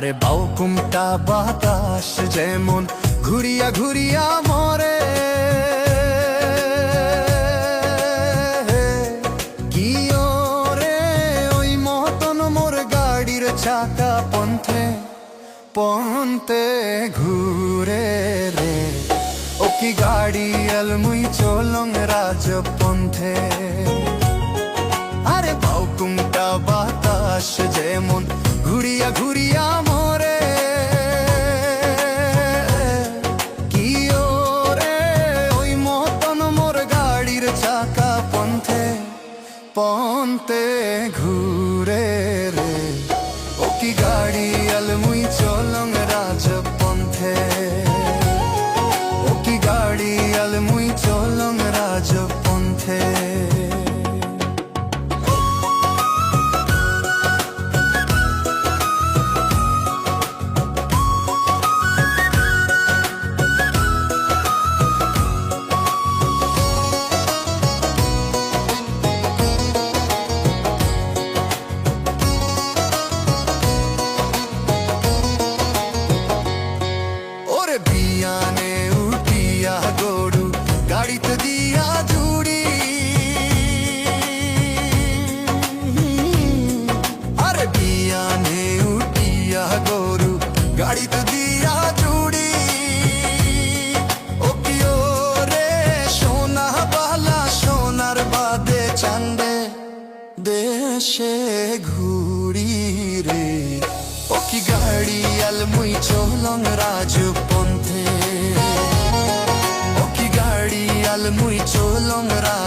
আর বাউকুমটা বাতাস যেমন ঘুরিয়া ঘুরিয়া মরে। কি রে ওই মতন মোর গাড়ির চাকা পন্থে পন্থে ঘুরে রে। ও কি গাড়ি আলমুই চলং রাজ পন্থে আরে বাউকুমটা বাতাস যেমন ঘুরিয়া ঘুরিয়া মরে। কি রে ওই মতন মোর গাড়ির চাকা পন্থে পন্থে ঘুরে। মুই চলং রা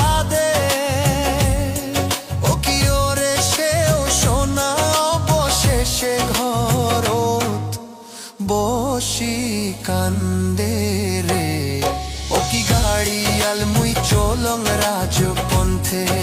বাদে। ও সোনা বসি রে। ও কি গাড়ি আলমুই চলং রাজপন্থে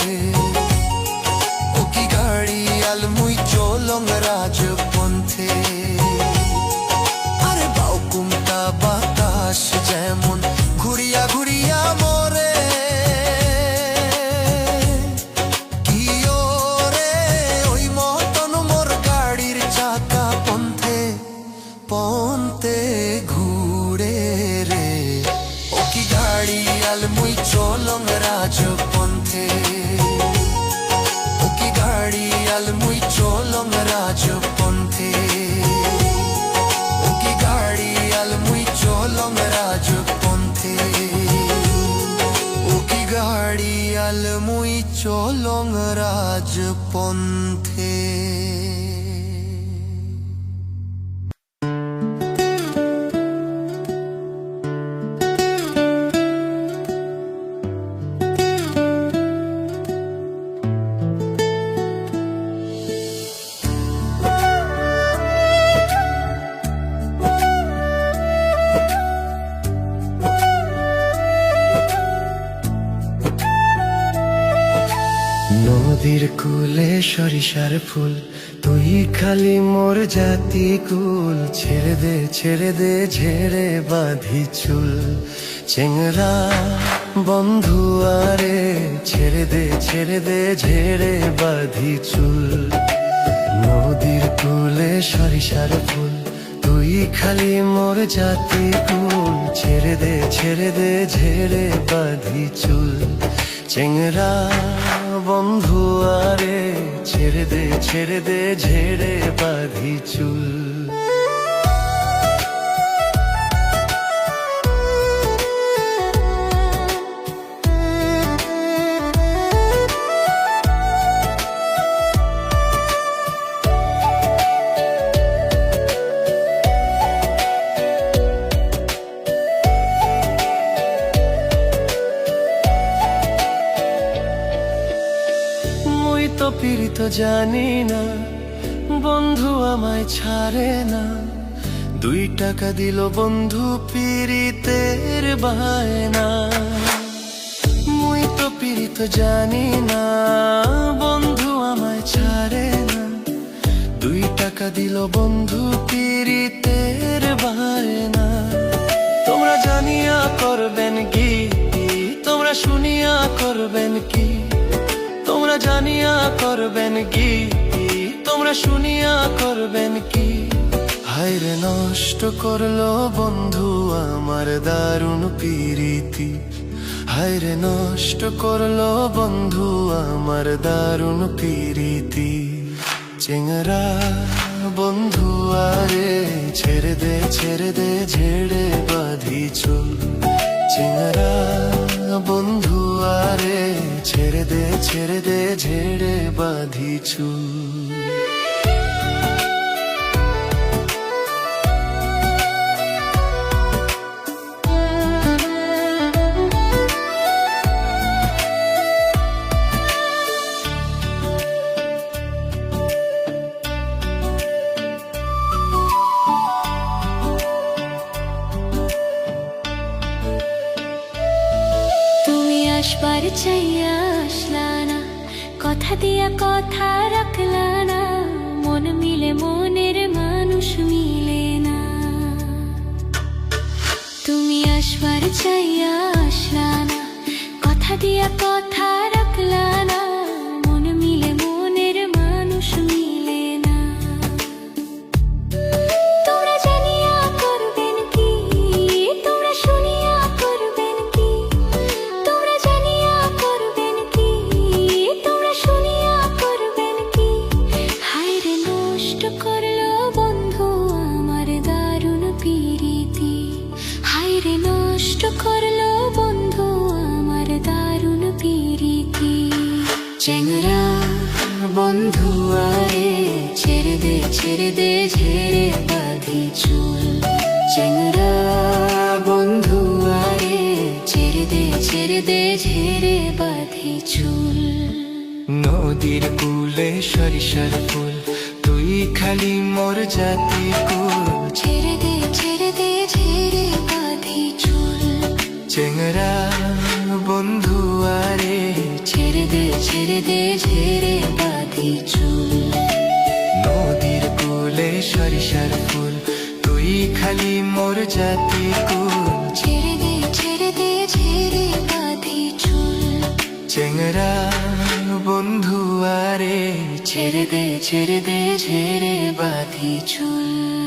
One. সরিষার ফুল। তুই খালি মোর জাতি কুল। ছেড়ে দে ছেড়ে দে, ঝেড়ে বাঁধি চুল। চেংরা বন্ধু আরে, ছেড়ে দে ছেড়ে দে, ঝেড়ে বাঁধি চুল। নদীর কুলে সরিষার ফুল। তুই খালি মোর জাতি কুল। ছেড়ে দে ছেড়ে দে, ঝেড়ে বাঁধি চুল। চেংরা বন্ধু আরে ছেড়ে দে ছেড়ে দে ঝেড়ে বাঁধি চুল। জানি না, বন্ধু আমায় ছাড়ে না। দুই টাকা দিল বন্ধু পীড়িতের বায়না। মুই তো পীড়িত জানি না, বন্ধু আমায় ছাড়ে না। দুই টাকা দিল বন্ধু পীড়িতের বায়না। করবেন কি? তোমরা শুনিয়া করবেন কি? হায়রে নষ্ট করল বন্ধু আমার দারুণ প্রীতি। হায়রে নষ্ট করল বন্ধু আমার দারুণ প্রীতি। চেংরা বন্ধু, আরে ছেড়ে দে ছেড়ে দে, ঝেড়ে বাঁধি চেংরা বন্ধু আরে ছেড়ে দে ছেড়ে দে ঝেড়ে বাঁধি চাইয়া কথা দিয়া কথা রাখলা মন মিলে মনের মানুষ মিলে না তুমি আসবার চাইয়া আসলা না কথা দিয়া কথা রাখলা বন্ধু আরে ছেড়ে দে ছেড়ে দে ঝেড়ে বাঁধি চুল। চেংরা বন্ধু আরে ছেড়ে দে ছেড়ে দে ঝেড়ে বাঁধি চুল। নদীর কুলে সরিষার ফুল তুই খালি মোর জাতি কুল। ছেড়ে দে ছেড়ে দে ছেড়ে দে ছেড়ে দে ঝেড়ে বাঁধি চুল। নদীর কুলে সরিষার ফুল তুই খালি মোর জাতি কুল। ছেড়ে দে ছেড়ে দে ঝেড়ে বাঁধি চুল। চেংরা বন্ধু আরে। ছেড়ে দে ছেড়ে দে ঝেড়ে বাঁধি চুল।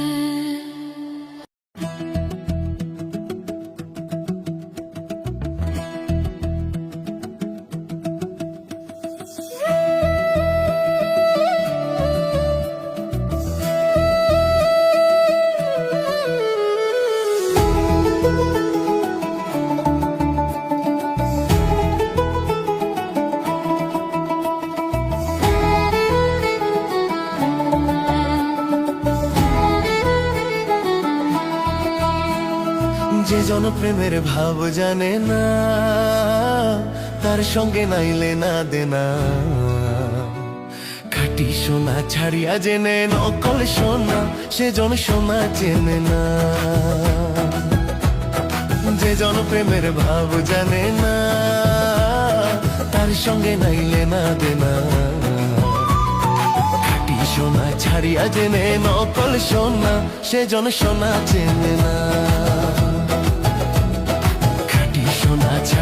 যে জনপ্রেমের ভাব জানে না, তার সঙ্গে নাইলে না দেনা। খাটি সোনা ছাড়িয়া জেনে নকল সোনা, সে জন সোনা চেনে না। যে জন প্রেমের ভাব জানে না, তার সঙ্গে নাইলে না দেনা। সোনা ছাড়িয়া জেনে নকল সোনা সেজন সোনা চেনে না।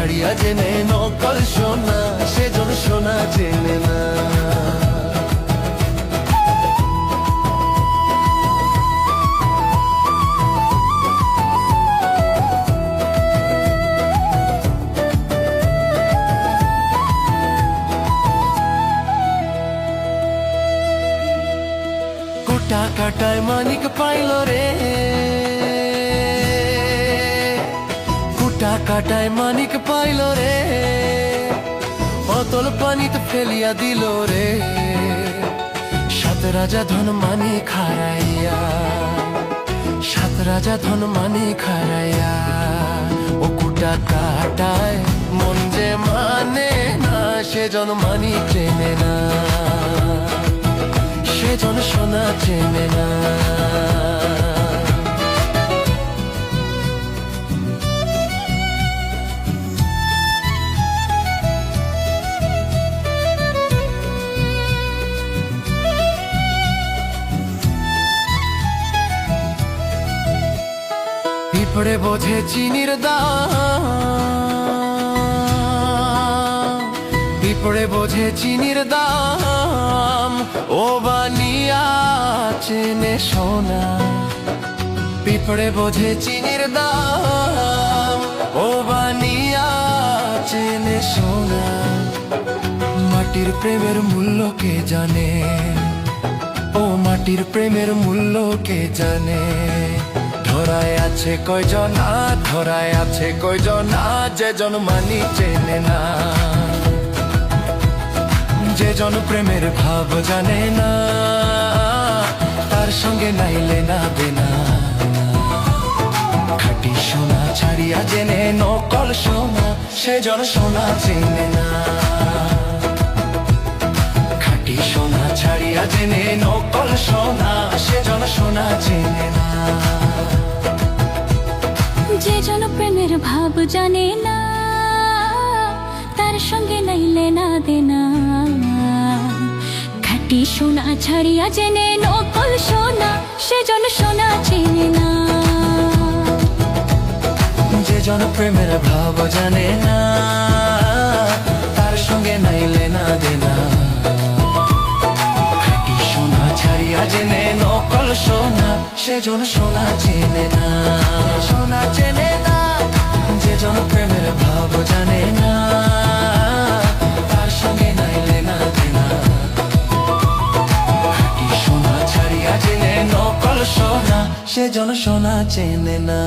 ছাড়িয়া জেনে নকল সোনা সেজন সোনা চেনে না। কোটা কাটায় মানিক পাইল রে। কাটায় মানিক পাইল রে। অতল পানিতে ফেলিয়া দিল রে। সাত রাজা ধন মানি খারাইয়া সাত রাজা ধন মানি খারাইয়া ও কুটা কাটায় মন যে মানে না, সেজন মানি চেনে না, সেজন সোনা চেনে না। পিঁপড়ে বোঝে চিনির দাম। পিঁপড়ে বোঝে চিনির দাম। ও বানিয়া চেনে সোনা। পিঁপড়ে বোঝে চিনির দাম। ও বানিয়া চেনে সোনা। মাটির প্রেমের মূল্য কে জানে? ও মাটির প্রেমের মূল্য কে জানে? ধরায় আছে কয়জন? ধরায় আছে কয়জন? যে জন মানি চেনে না। যে জন প্রেমের ভাব জানে না। তার সঙ্গে নাইলে না দেনা খাটি সোনা ছাড়িয়া জেনে নকল সোনা সে জন সোনা চেনে না। খাটি সোনা ছাড়িয়া জেনে নকল ভাব জানে না, তার সঙ্গে নাইলে না দেনা। খাটি সোনা ছাড়িয়া জেনে নকল সোনা সেজন সোনা চেনে না। যে জন প্রেমের ভাব জানে না, তার সঙ্গে নাইলে না দেনা। খাঁটি সোনা ছাড়িয়া জেনে নকল সোনা সেজন সোনা চেনে না। সোনা চেনে সে জন সোনা চেনে না।